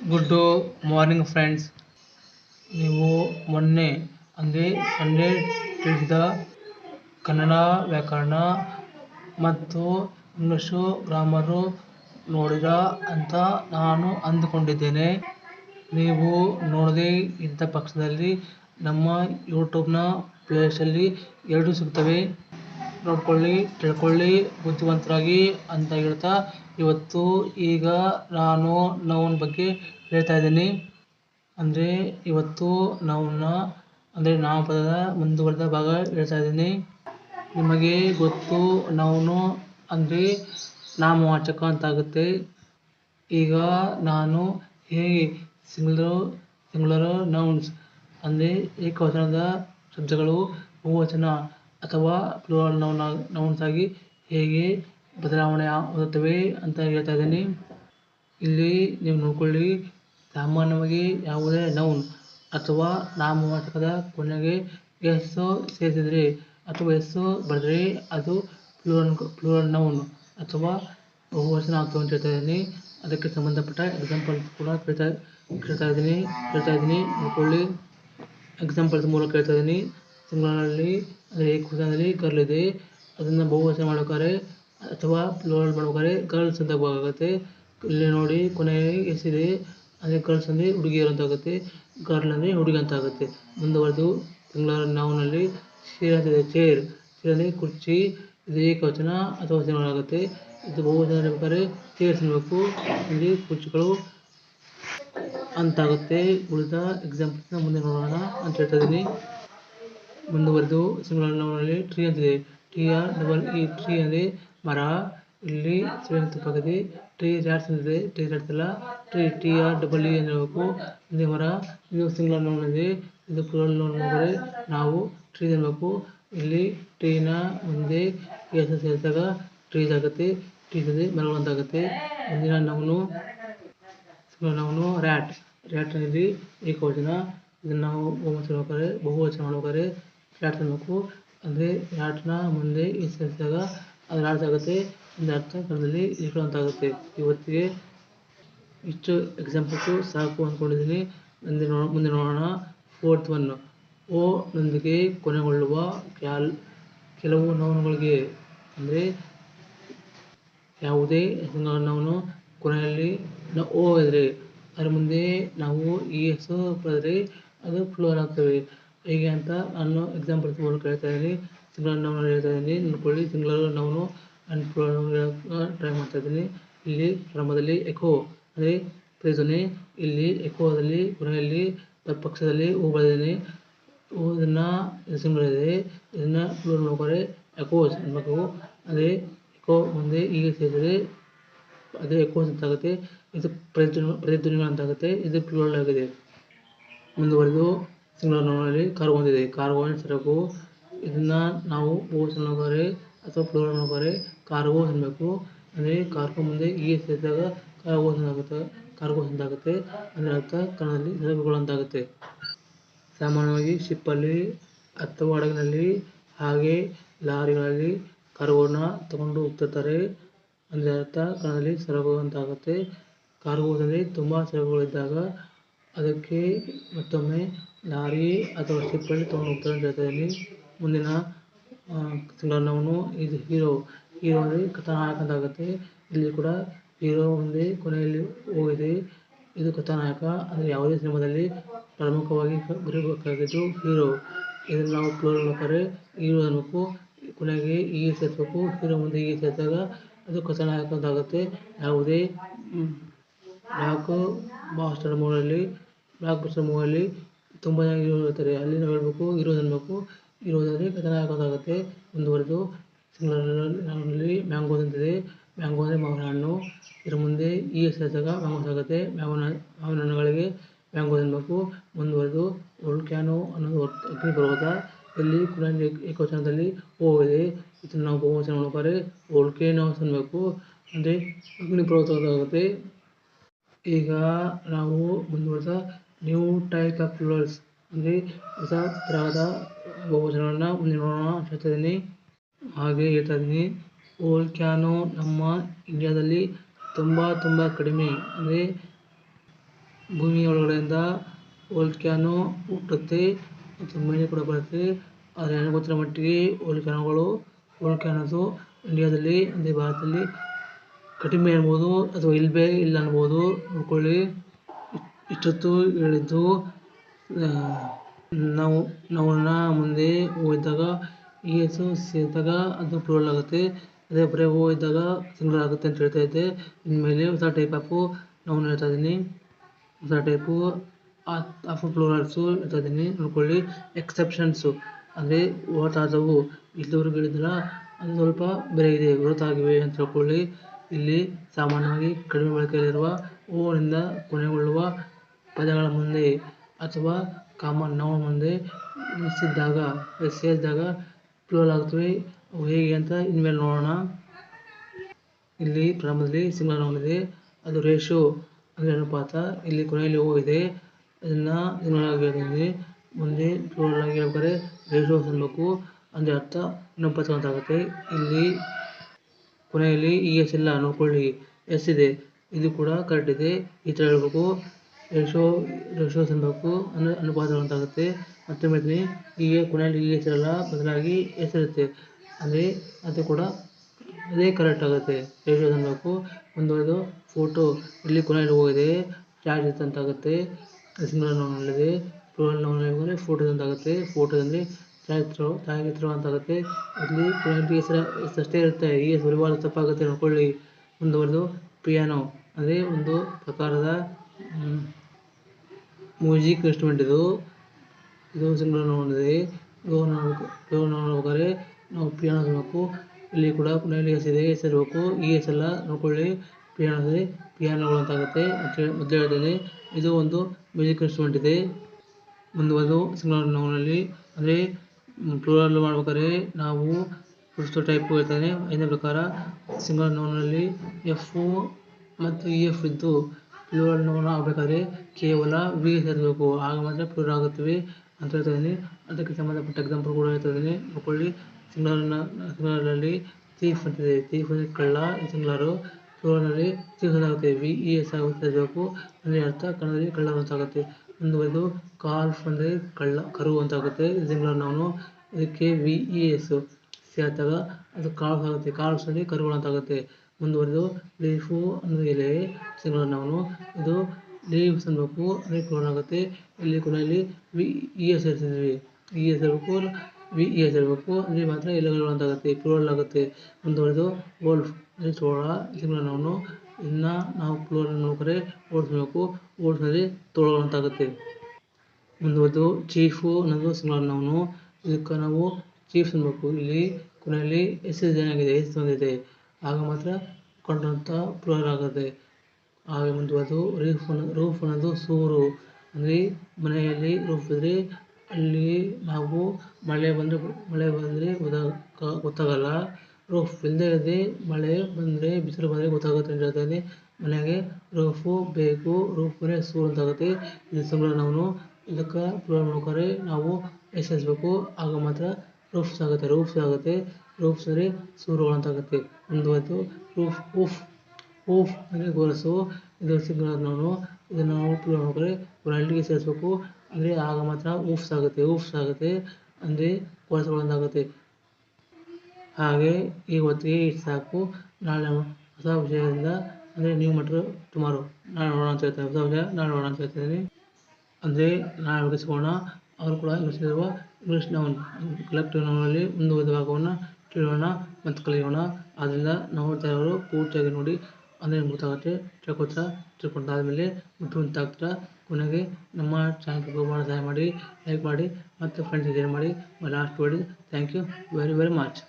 Good morning friends ನೀವು ಮೊನ್ನೆ ಅಂದರೆ ಸಂಡೇ ತಿಳಿದ ಕನ್ನಡ ವ್ಯಾಕರಣ ಮತ್ತು ಇಂಗ್ಲೀಷು ಗ್ರಾಮರು ನೋಡಿದ ಅಂತ ನಾನು ಅಂದುಕೊಂಡಿದ್ದೇನೆ. ನೀವು ನೋಡದೇ ಇದ್ದ ಪಕ್ಷದಲ್ಲಿ ನಮ್ಮ ಯೂಟ್ಯೂಬ್ನ ಪ್ಲೇಸಲ್ಲಿ ಎರಡೂ ಸಿಗ್ತವೆ. ನೋಡ್ಕೊಳ್ಳಿ, ತಿಳ್ಕೊಳ್ಳಿ, ಬುದ್ಧಿವಂತರಾಗಿ ಅಂತ ಹೇಳ್ತಾ ಇವತ್ತು ಈಗ ನಾನು ನೌನ್ ಬಗ್ಗೆ ಹೇಳ್ತಾ ಇದ್ದೀನಿ. ಅಂದರೆ ಇವತ್ತು ನವ್ನ ಅಂದರೆ ನಾಮಪದದ ಮುಂದುವರೆದ ಭಾಗ ಹೇಳ್ತಾ ಇದ್ದೀನಿ. ನಿಮಗೆ ಗೊತ್ತು ನೌನು ಅಂದರೆ ನಾಮವಾಚಕ ಅಂತಾಗುತ್ತೆ. ಈಗ ನಾನು ಹೇಗೆ ಸಿಂಗ್ಲರು ಸಿಂಗ್ಲರ್ ನೌನ್ಸ್ ಅಂದರೆ ಏಕವಚನದ ಶಬ್ದಗಳು ಬಹುವಚನ ಅಥವಾ ಪ್ಲೂರಲ್ ನೌನ್ ನೌನ್ಸ್ ಆಗಿ ಹೇಗೆ ಬದಲಾವಣೆ ಹೊಂದುತ್ತವೆ ಅಂತ ಹೇಳ್ತಾ ಇದ್ದೀನಿ. ಇಲ್ಲಿ ನೀವು ನೋಡ್ಕೊಳ್ಳಿ, ಸಾಮಾನ್ಯವಾಗಿ ಯಾವುದೇ ನೌನ್ ಅಥವಾ ನಾಮವಾಚಕದ ಕೊನೆಗೆ ಎಸ್ ಸೇರಿಸಿದರೆ ಅಥವಾ ಎಸ್ ಬರೆದರೆ ಅದು ಪ್ಲೂರಲ್ ನೌನ್ ಅಥವಾ ಬಹುವಚನ ಆಗ್ತವೆ ಅಂತ ಹೇಳ್ತಾ ಇದ್ದೀನಿ. ಅದಕ್ಕೆ ಸಂಬಂಧಪಟ್ಟ ಎಕ್ಸಾಂಪಲ್ಸ್ ಕೂಡ ಕೇಳ್ತಾ ಕೇಳ್ತಾ ಇದ್ದೀನಿ ಕೇಳ್ತಾ ಇದ್ದೀನಿ. ನೋಡ್ಕೊಳ್ಳಿ. ಎಕ್ಸಾಂಪಲ್ಸ್ ಮೂಲಕ ಹೇಳ್ತಾ ಇದ್ದೀನಿ. ಸಿಂಗಲ್ನಲ್ಲಿ ಅಂದರೆ ಏಕವಚನದಲ್ಲಿ ಇದೆ. ಅದನ್ನು ಬಹುವಚನ ಮಾಡ್ಬೇಕಾದ್ರೆ ಅಥವಾ ಪ್ಲೂರಲ್ ಮಾಡ್ಬೇಕಾದ್ರೆ ಗರ್ಲ್ಸ್ ಅಂತ ಆಗುತ್ತೆ ಇಲ್ಲಿ ನೋಡಿ ಕೊನೆಗೆ ಇದೆ ಅದೇ ಗರ್ಲ್ಸ್ ಅಂದರೆ ಹುಡುಗಿಯರು ಅಂತ ಆಗುತ್ತೆ. ಗರ್ಲ್ ಅಂದರೆ ಹುಡುಗಿ ಅಂತ ಆಗುತ್ತೆ. ಮುಂದುವರೆದು ತಿಂಗಳ ನೌನಲ್ಲಿ ಚೇರ್ ಚೇರ್ ಚೇರ್ ಅಂದರೆ ಕುರ್ಚಿ, ಇದು ಏಕವಚನ ಅಥವಾ ವಚನ ಆಗುತ್ತೆ. ಇದು ಬಹುವಚನ ಬೇಕಾದ್ರೆ ಚೇರ್ಸ್ ಅನ್ಬೇಕು ಇಲ್ಲಿ ಕುರ್ಚಿಗಳು ಅಂತಾಗುತ್ತೆ ಉಳಿದ ಎಕ್ಸಾಂಪಲ್ಸ್ನ ಮುಂದೆ ನೋಡೋಣ ಅಂತ ಹೇಳ್ತಾ ಇದ್ದೀನಿ. ಮುಂದುವರೆದು ಸಿಂಗ್ಲರ್ ನೌನಲ್ಲಿ ಟ್ರೀ ಅಂತಿದೆ T R double E tree ಅಂದರೆ ಮರ, ಇಲ್ಲಿ ಸಿಮೆಂಟ್ ಪಕ್ಕದಲ್ಲಿ ಟ್ರೀ ರಾಟ್ಸ್ ಇದೆ ಟ್ರೀ ರಾಟ್ಸ್ ಅಲ್ಲ tree T, R, double E ಅಂತ ಹೇಳ್ಬೇಕು ಹಿಂದೆ ಮರ, ಇದು ಸಿಂಗಲ್ ಲೋನ್ ಇದೆ ಇದು ಪ್ಲೂರಲ್ ಲೋನ್ ಮಾಡಿದ್ರೆ ನಾವು ಟ್ರೀ ತಿನ್ಬೇಕು ಇಲ್ಲಿ ಟ್ರೀನ ಮುಂದೆ ಮುಂದೆ ಸೇರಿದಾಗ ಟ್ರೀಸ್ ಆಗುತ್ತೆ ಟ್ರೀಸ್ ಅಂದ್ರೆ ಮರಗಳು ಅಂತ ಆಗುತ್ತೆ. ಮುಂದಿನ ನವನು ನವನು ರ್ಯಾಟ್. ರ್ಯಾಟ್ ಇಲ್ಲಿ ಏಕವಚನ ಇದನ್ನ ನಾವು ಬಹುವಚನ ಮಾಡ್ಬೇಕಾದ್ರೆ ಬಹುವಚನ ಮಾಡ್ಬೇಕಾದ್ರೆ ರ್ಯಾಟ್ ತಿನ್ಬೇಕು ಅಂದರೆ ರ್ಯಾಟ್ನ ಮುಂದೆ ಸೇರಿಸಿದಾಗ ಅದು ಅರ್ಥ ಆಗುತ್ತೆ. ಒಂದು ಅರ್ಥ ಅಂತ ಆಗುತ್ತೆ. ಇವತ್ತಿಗೆ ಇಷ್ಟು ಎಕ್ಸಾಂಪಲ್ಸು ಸಾಕು ಅಂದ್ಕೊಂಡಿದ್ದೀನಿ ಮುಂದೆ ನೋ, ಮುಂದೆ ನೋಡೋಣ. ಫೋರ್ತ್ ಒನ್ ಓ ನೊಂದಿಗೆ ಕೊನೆಗೊಳ್ಳುವ ಕ್ಯಾಲ್, ಕೆಲವು ನೌನುಗಳಿಗೆ ಅಂದರೆ ಯಾವುದೇ ನೌನು ಕೊನೆಯಲ್ಲಿ ಓ ಇದ್ದರೆ ಅದರ ಮುಂದೆ ನಾವು ಈ ಬರೆದ್ರೆ ಅದು ಫ್ಲೋರ್ ಆಗ್ತವೆ. ಹೇಗೆ ಅಂತ ನಾನು ಎಕ್ಸಾಂಪಲ್ಸ್ ಮೂಲಕ ಹೇಳ್ತಾ ಇದ್ದೀನಿ. ಸಿಂಗ್ಲರ್ ನಾವು ಹೇಳ್ತಾ ಇದ್ದೀನಿ. ನೋಡ್ಕೊಳ್ಳಿ ತಿಂಗಳು ನಾವು ಟ್ರೈ ಮಾಡ್ತಾ ಇದ್ದೀನಿ. ಇಲ್ಲಿ ಪ್ರಾರಂಭದಲ್ಲಿ ಎಕೋ ಅಂದರೆ ಪ್ರಯೋಜನೆ. ಇಲ್ಲಿ ಎಕೋದಲ್ಲಿ ಕೊನೆಯಲ್ಲಿ ಪಕ್ಷದಲ್ಲಿ ಹೂ ಬರೆದಿದ್ದೀನಿ ಇದನ್ನು ಸಿಂಬಲ್ ಇದೆ ಇದನ್ನು ನೋಡ್ಕೊಂಡ್ರೆ ಎಕೋಸ್ ಅನ್ಬೇಕು. ಅದೇ ಎಕೋ ಮುಂದೆ ಈಗ ಸೇರಿದರೆ ಅದೇ ಎಕೋ ಅಂತ ಆಗುತ್ತೆ. ಇದು ಪ್ರತಿಧ್ವನಿ ಪ್ರತಿಧ್ವನಿಗಳು ಅಂತ ಆಗುತ್ತೆ. ಇದು ಪ್ಲೂರಲ್ ಆಗಿದೆ. ಮುಂದುವರೆದು ಸಿಂಗ್ಲರ್ ನೌನಲ್ಲಿ ಕಾರ್ಗೋ ಅಂತಿದೆ ಕಾರ್ಗೋ ಅಂದರೆ ಸರಕು. ಇದನ್ನು ನಾವು ಬಹುವಚನ ನೋಡ್ಬೇಕಾದ್ರೆ ಅಥವಾ ಪ್ಲೂರಲ್ ಬರೆ ಕಾರ್ಗೋ ಅನ್ನಬೇಕು ಅಂದರೆ ಕಾರ್ಗೋ ಮುಂದೆ ಈ ಸೇರಿದಾಗ ಕಾರ್ಗೋ ಎಂದಾಗುತ್ತೆ ಕಾರ್ಗೋ ಅಂತ ಆಗುತ್ತೆ. ಅದರ ಅರ್ಥ ಕನ್ನಡದಲ್ಲಿ ಸರಕುಗಳು ಅಂತಾಗುತ್ತೆ ಸಾಮಾನ್ಯವಾಗಿ ಶಿಪ್ಪಲ್ಲಿ ಅಥವಾ ಹಡಗಿನಲ್ಲಿ ಹಾಗೆ ಲಾರಿಗಳಲ್ಲಿ ಕಾರ್ಗೋನ ತಗೊಂಡು ಹೋಗ್ತಿರ್ತಾರೆ. ಅಂದರೆ ಅರ್ಥ ಕನ್ನಡದಲ್ಲಿ ಸರಕು ಅಂತಾಗುತ್ತೆ ಕಾರ್ಗೋಸ್ ಅಂದರೆ ತುಂಬ ಸರಕುಗಳಿದ್ದಾಗ ಅದಕ್ಕೆ ಮತ್ತೊಮ್ಮೆ ಲಾರಿ ಅಥವಾ ಶಿಪ್ಪಲ್ಲಿ ತೊಗೊಂಡು ಹೋಗ್ತಾರೆ ಅಂತ ಮುಂದಿನ ನೌನು ಇದು ಹೀರೋ ಹೀರೋ ಅಂದರೆ ಕಥಾನಾಯಕ ಅಂತ ಆಗುತ್ತೆ ಇಲ್ಲಿ ಕೂಡ ಹೀರೋ ಮುಂದೆ ಕೊನೆಯಲ್ಲಿ ಹೋಗಿದೆ. ಇದು ಕಥಾನಾಯಕ ಅಂದರೆ ಯಾವುದೇ ಸಿನಿಮಾದಲ್ಲಿ ಪ್ರಮುಖವಾಗಿ ಬರಬೇಕಾಗಿದ್ದು ಹೀರೋ. ಇದನ್ನು ನಾವು ಪ್ಲೂರಲ್ ನೋಡ್ತಾರೆ ಹೀರೋ ಅನ್ಬೇಕು ಕೊನೆಗೆ ಹೀಗೆ ಸೇರಿಸ್ಬೇಕು, ಹೀರೋ ಮುಂದೆ ಹೀಗೆ ಸೇರಿಸಿದಾಗ ಅದು ಕಥಾನಾಯಕ ಅಂತ ಆಗುತ್ತೆ ಯಾವುದೇ ಬ್ಲಾಕ್ ಬಾಸ್ಟರ್ ಮೂವಲ್ಲಿ ಬ್ಲಾಕ್ ಬಸ್ಟರ್ ಮೂವಲ್ಲಿ ತುಂಬ ಜನ ಹೀರೋ ಇರ್ತಾರೆ. ಅಲ್ಲಿ ನಾವು ಹೇಳ್ಬೇಕು, ಹೀರೋ ಅನ್ಬೇಕು ಅಂತ ಆಗುತ್ತೆ ಮುಂದುವರೆದು ಮ್ಯಾಂಗೋ ಅಂತಿದೆ ಮ್ಯಾಂಗೋ ಅಂದರೆ ಮಾವಿನ ಹಣ್ಣು. ಇದರ ಮುಂದೆ ಈ ಸೇರಿಸಿದಾಗ ಮ್ಯಾಂಗೋ ಆಗುತ್ತೆ ಮಾವಿನ ಮಾವಿನ ಹಣ್ಣುಗಳಿಗೆ ಮ್ಯಾಂಗೋ ತಿನ್ನಬೇಕು ಮುಂದುವರೆದು ವೋಲ್ಕ್ಯಾನೋ ಅನ್ನೋದು ಅಗ್ನಿ ಪರ್ವತ ಇಲ್ಲಿ ಕುರಾನ್ ಏಕವಚನದಲ್ಲಿ ಇದೆ ಇದನ್ನು ನಾವು ಬಹುವಚನ ಮಾಡ್ಬೇಕಾದ್ರೆ ವೋಲ್ಕೇನೋಸ್ ತಿನ್ನಬೇಕು ಅಂದರೆ ಅಗ್ನಿ ಪರ್ವತ ಆಗುತ್ತೆ ಈಗ ನಾವು ಮುಂದುವರೆದ ನ್ಯೂ ಟೈಪ್ ಆಫ್ ಪ್ಲೂರಲ್ಸ್ ಅಂದರೆ ಹೊಸ ತರಹದ ಬಹುವಚನಗಳನ್ನ ನಿರ್ಮಾಣ ಇದ್ದೀನಿ ಹಾಗೆ ಹೇಳ್ತಾ ಇದ್ದೀನಿ ವೋಲ್ಕ್ಯಾನೋ ನಮ್ಮ ಇಂಡಿಯಾದಲ್ಲಿ ತುಂಬ ತುಂಬ ಕಡಿಮೆ. ಅಂದರೆ ಭೂಮಿಯ ಒಳಗಡೆಯಿಂದ ಕ್ಯಾನು ಹುಟ್ಟುತ್ತೆ ಮತ್ತು ಮೇಲೆ ಕೂಡ ಬರುತ್ತೆ. ಆದರೆ ನನಗೆ ಗೊತ್ತಿರೋ ಮಟ್ಟಿಗೆ ಓಲ್ ವೋಲ್ಕ್ಯಾನೋಸು ಇಂಡಿಯಾದಲ್ಲಿ, ಅಂದರೆ ಭಾರತದಲ್ಲಿ ಕಡಿಮೆ ಅನ್ಬೋದು ಅಥವಾ ಇಲ್ಲವೇ ಇಲ್ಲ ಅನ್ಬೋದು. ನೋಡ್ಕೊಳ್ಳಿ. ಇಷ್ಟೊತ್ತು ಹೇಳಿದ್ದು ನಾವು ನಾವನ್ನ ಮುಂದೆ ಹೋಗಿದ್ದಾಗ ಏಸು ಸೇರಿದಾಗ ಅದು ಪ್ಲೂರಲ್ ಆಗುತ್ತೆ ಅದೇ ಬರೀ ಓ ಇದ್ದಾಗ ಆಗುತ್ತೆ ಅಂತ ಹೇಳ್ತಾ ಇದ್ದೆ. ಇನ್ಮೇಲೆ ಹೊಸ ಟೈಪ್ ಆಫು ನಾವು ಹೇಳ್ತಾ ಇದ್ದೀನಿ. ಹೊಸ ಟೈಪು ಆಫ್ ಪ್ಲೂರಲ್ಸು ಹೇಳ್ತಾ ಇದ್ದೀನಿ. ನೋಡ್ಕೊಳ್ಳಿ. ಎಕ್ಸೆಪ್ಷನ್ಸು ಅಂದರೆ ಹೊರತಾದವು ಇಲ್ಲಿವರೆಗೂ ಹೇಳಿದ್ರ ಅದು ಸ್ವಲ್ಪ ಬೇರೆ ಇದೆ ಹೊರತಾಗಿವೆ ಅಂತ ಹೇಳ್ಕೊಳ್ಳಿ. ಇಲ್ಲಿ ಸಾಮಾನ್ಯವಾಗಿ ಕಡಿಮೆ ಬಳಕೆಯಲ್ಲಿರುವ ಹೂವಿನಿಂದ ಕೊನೆಗೊಳ್ಳುವ ಪದಗಳ ಮುಂದೆ ಅಥವಾ ಕಾಮನ್ ನೌನ್ ಮುಂದೆ ಸೇರಿಸಿದಾಗ ಸೇರಿಸಿದಾಗ ಪ್ಲೂರಲ್ ಆಗ್ತವೆ. ಅವು ಹೇಗೆ ಅಂತ ಇನ್ಮೇಲೆ ನೋಡೋಣ. ಇಲ್ಲಿ ಪ್ರಾರಂಭದಲ್ಲಿ ಸಿಂಗಲ್ ನೌನ್ ಇದೆ. ಅದು ರೇಷೋ ಅಂದರೆ ಅನುಪಾತ. ಇಲ್ಲಿ ಕೊನೆಯಲ್ಲಿ ಓ ಇದೆ. ಅದನ್ನ ಸಿಂಗಲ್ ಆಗಿ ಮುಂದೆ ಪ್ಲೂರಲ್ ಆಗಿ ಹೇಳ್ಬೇಕಾದ್ರೆ ರೇಷೋ ಅನ್ಬೇಕು ಅಂದರೆ ಅರ್ಥ ಅನುಪಾತ ಅಂತ ಆಗುತ್ತೆ. ಇಲ್ಲಿ ಕೊನೆಯಲ್ಲಿ ಇ ಎಸ್ ಇಲ್ಲ ನೋಡ್ಕೊಳ್ಳಿ ಎಸ್ ಇದೆ. ಇದು ಕೂಡ ಕರೆಕ್ಟ್ ಇದೆ. ಈ ಥರ ಹೇಳ್ಬೇಕು. ರೇಷೋ ರೇಷೋ ಅನ್ಬೇಕು ಅನು ಅನುಪಾತ ಅಂತ ಆಗುತ್ತೆ ಮತ್ತೆ ಹೇಳ್ತೀನಿ ಹೀಗೆ ಕೊನೆಯಲ್ಲಿ ಹೀಗೆ ಎಸ್ ಇರಲ್ಲ ಬದಲಾಗಿ ಎಸ್ ಇರುತ್ತೆ ಅಂದರೆ ಅದು ಕೂಡ ಅದೇ ಕರೆಕ್ಟ್ ಆಗುತ್ತೆ. ರೇಷೋ ಸಂಭವಕ್ಕೂ ಮುಂದುವರೆದು ಫೋಟೋ ಇಲ್ಲಿ ಕೊನೆಯಲ್ಲಿ ಹೋಗಿದೆ ಚಾರ್ಜ್ ಅಂತ ಆಗುತ್ತೆ ಸಿಂಗಲ್ ನೋಡಿದೆ ಪ್ಲೂರಲ್ ನೋಡಲಿದೆ ಫೋಟೋ ಅಂತ ಫೋಟೋ ಅಂದರೆ ಛಾಯಾಚಿತ್ರ ಛಾಯಾಚಿತ್ರ ಅಂತ ಆಗುತ್ತೆ ಇಲ್ಲಿ ಕೊನೆಯಲ್ಲಿ ಹೆಸರು ಅಷ್ಟೇ ಇರುತ್ತೆ. ಈ ಬರಿಬಾರ್ದು, ತಪ್ಪಾಗುತ್ತೆ, ನೋಡ್ಕೊಳ್ಳಿ. ಮುಂದುವರೆದು ಪಿಯಾನೋ ಅಂದರೆ ಒಂದು ಪ್ರಕಾರದ ಮ್ಯೂಸಿಕ್ ಇನ್ಸ್ಟ್ರುಮೆಂಟ್ ಇದು. ಇದು ಸಿಂಗಲ್ ನೋಡಿದೆ ಇದು ನೋಡ್ಬೇಕು ನೋಡ್ಬೇಕಾದ್ರೆ ನಾವು ಪಿಯಾನೋ ಅನ್ಬೇಕು ಇಲ್ಲಿ ಕೂಡ ಇದೆ ಎಸ್ ಇರಬೇಕು ಈ ಎಸ್ ಎಲ್ಲ ನೋಡ್ಕೊಳ್ಳಿ ಪಿಯಾನೋ ಪಿಯಾನೋಗಳು ಅಂತ ಆಗುತ್ತೆ ಮೊದಲೇ ಹೇಳ್ತೇನೆ. ಇದು ಒಂದು ಮ್ಯೂಸಿಕ್ ಇನ್ಸ್ಟ್ರೂಮೆಂಟ್ ಇದೆ. ಮುಂದುವರೆದು ಸಿಂಗಲ್ ನೋನಲ್ಲಿ ಅಂದರೆ ಪ್ಲೂರಲ್ ಮಾಡ್ಬೇಕಾದ್ರೆ ನಾವು ಫಸ್ಟ್ ಟೈಪ್ ಹೇಳ್ತಾನೆ. ಐದನೇ ಪ್ರಕಾರ ಸಿಂಗಲ್ನಲ್ಲಿ ಎಫ್ ಮತ್ತು ಇ ಎಫ್ ಇದ್ದು ಪ್ಲೂರಲ್ ನೋನ್ ಆಗಬೇಕಾದ್ರೆ ಕೇವಲ ವಿ ಸೇರಿಸಬೇಕು. ಆಗ ಮಾತ್ರ ಪ್ಲೂರಲ್ ಆಗುತ್ತವೆ. ಅಂತ ಹೇಳ್ತಾ ಇದ್ದೀನಿ ಅದಕ್ಕೆ ಸಂಬಂಧಪಟ್ಟ ಎಕ್ಸಾಂಪಲ್ ಕೂಡ ಹೇಳ್ತಾ ಇದ್ದೀನಿ ನೋಡ್ಕೊಳ್ಳಿ ಸಿಂಗ್ಲರ್ನಲ್ಲಿ ಸಿಂಗಲಲ್ಲಿ ಅಂತ ಅಂತಿದೆ. ಥೀಫ್ ಅಂದರೆ ಕಳ್ಳ. ಸಿಂಗ್ಲರು ಪ್ಲೂರಲ್ನಲ್ಲಿ ಥೀಫ್ ಆಗುತ್ತೆ. ವಿ ಇ ಎಸ್ ಆಗುತ್ತೆ ಸೇರಬೇಕು ಅಂದರೆ ಅರ್ಥ ಕನ್ನಡದಲ್ಲಿ ಕಳ್ಳ ಅಂತ ಆಗುತ್ತೆ. ಮುಂದುವರೆದು ಕಾಲ್ಫ್ ಅಂದರೆ ಕಳ್ಳ, ಕರು ಅಂತ ಆಗುತ್ತೆ. ಸಿಂಗ್ಲರ್ ನಾವು ಇದಕ್ಕೆ ವಿ ಇ ಎಸ್ ಸೇರಿದಾಗ ಅದು ಕಾಲ್ಫ್ ಆಗುತ್ತೆ. ಕಾಲ್ಫ್ಸಲ್ಲಿ ಕರುಗಳು ಅಂತ ಆಗುತ್ತೆ. ಮುಂದುವರೆದು ಲೀಫು ಅನ್ನೋದು ಎಲೆ ಸಂಗ್ರಹಣವನ್ನು ಇದು ಲೀವ್ಸ್ ಅನ್ಬೇಕು ಅಂದರೆ ಕ್ಲೋನ್ ಆಗುತ್ತೆ. ಇಲ್ಲಿ ಕೊನೆಯಲ್ಲಿ ವಿ ಇ ಎಸ್ ಸೇರಿಸಿದ್ವಿ ಇ ಎಸ್ ಇರಬೇಕು ವಿ ಇ ಎಸ್ ಇರಬೇಕು ಅಂದರೆ ಮಾತ್ರ ಎಲೆಗಳು ಅಂತಾಗುತ್ತೆ ಪ್ಲೂರಲ್ ಆಗುತ್ತೆ. ಮುಂದುವರೆದು ವೋಲ್ಫ್ ಅಂದರೆ ಚೋಳ ಸಿಂಗಲ್ ನಾವು ಇನ್ನು ನಾವು ಪ್ಲೂರಲ್ ನೋಡ್ಕೊಂಡ್ರೆ ಓಡಿಸ್ಬೇಕು ಓಡಿಸಿದ್ರೆ ತೋಳಗಳು ಅಂತ ಆಗುತ್ತೆ ಮುಂದುವರೆದು ಚೀಫು ಅನ್ನೋದು ಸಿಂಗಲ್ ಇದಕ್ಕೆ ನಾವು ಚೀಫ್ಸ್ ಅನ್ಬೇಕು ಇಲ್ಲಿ ಕೊನೆಯಲ್ಲಿ ಎಸ್ ಏನಾಗಿದೆ? ಎಸ್ ಬಂದಿದೆ. ಆಗ ಮಾತ್ರ ಕೊಂಡಂತ ಪ್ಲೂರಲ್ ಆಗುತ್ತೆ ಹಾಗೆ ರೀಫ್ ಅನ್ನೋ ರೂಫ್ ಅನ್ನೋದು ಸೂರು. ಅಂದರೆ ಮನೆಯಲ್ಲಿ ರೂಫ್ ಇದ್ದರೆ ಅಲ್ಲಿ ನಾವು ಮಳೆ ಬಂದರೆ ಮಳೆ ಬಂದರೆ ಗೊತ್ತಾಗ ಗೊತ್ತಾಗಲ್ಲ. ರೂಫ್ ಇಲ್ಲದೆ ಇರದೆ ಮಳೆ ಬಂದರೆ ಬಿಸಿಲು ಬಂದರೆ ಗೊತ್ತಾಗುತ್ತೆ ಅಂತ ಹೇಳ್ತಾಯಿದ್ದೀನಿ ಮನೆಗೆ ರೂಫು ಬೇಕು ರೂಫ್ ಅಂದರೆ ಸೂರು ಅಂತ ಆಗುತ್ತೆ. ಇದು ನಾವು ಇದಕ್ಕೆ ಪ್ಲೂರಲ್ ಮಾಡ್ಕೊಂಡ್ರೆ ನಾವು ಎಸ್ ಎಸ್ಬೇಕು ಆಗ ಮಾತ್ರ ರೂಫ್ಸ್ ಆಗುತ್ತೆ ರೂಫ್ಸ್ ಆಗುತ್ತೆ ರೂಫ್ಸ್ ಸರಿ ಸೂರುಗಳು ಅಂತ ಆಗುತ್ತೆ ಮುಂದುವರೆದು ರೂಫ್ ಉಫ್ ಉಫ್ ಅಂದರೆ ಗೊರಸು. ಇದು ಸಿಗ್ನಲ್ ನಾವು ಇದನ್ನು ನಾವು ಮಾಡ್ಬೇಕಾದ್ರೆ ಕೊನೆಯಲ್ಲಿ ಸೇರಿಸ್ಬೇಕು. ಅಂದರೆ ಆಗ ಮಾತ್ರ ಉಫ್ಸ್ ಆಗುತ್ತೆ ಉಫ್ಸ್ ಆಗುತ್ತೆ. ಅಂದರೆ ಗೊರಸುಗಳು ಅಂತಾಗುತ್ತೆ ಹಾಗೆ ಹಾಗೆ ಇವತ್ತಿಗೆ ಇಷ್ಟು ಸಾಕು. ನಾಳೆ ಹೊಸ ವಿಷಯದಿಂದ, ಅಂದರೆ ನೀವು ಮಟ್ರು ಟುಮಾರೋ ನಾಳೆ ನೋಡೋಣ ಅಂತ ಹೇಳ್ತೇನೆ ಹೊಸ ವಿಷಯ, ನಾಳೆ ನೋಡೋಣ ಅಂತ ಹೇಳ್ತಿದ್ದೀನಿ ಅಂದರೆ ನಾಳೆ ಮುಗಿಸ್ಕೋಣ ಅವರು ಕೂಡ ಇಂಗ್ಲೀಷ್ ಇಂಗ್ಲೀಷ್ ನೌನ್ ಕಲೆಕ್ಟಿವ್ ನೌನಲ್ಲಿ ಮುಂದುವರೆದ ಭಾಗವನ್ನು ತಿಳಿಯೋಣ ಮತ್ತು ಕಲಿಯೋಣ. ಅದರಿಂದ ನೋಡ್ತಾ ಇರೋರು ಪೂರ್ತಿಯಾಗಿ ನೋಡಿ. ಅಂದರೆ ಗೊತ್ತಾಗುತ್ತೆ ತಿಳ್ಕೊತಾ ತಿಳ್ಕೊಂಡಾದ್ಮೇಲೆ ಬುದ್ಧಿವಂತ ಆಗ್ತೀರಾ? ಕೊನೆಗೆ ನಮ್ಮ ಚಾನಲ್ಗೆ ಭಾಳ ಸಹಾಯ ಮಾಡಿ ಲೈಕ್ ಮಾಡಿ, ಮತ್ತು ಫ್ರೆಂಡ್ಸ್ ಶೇರ್ ಮಾಡಿ. Last word thank you very very much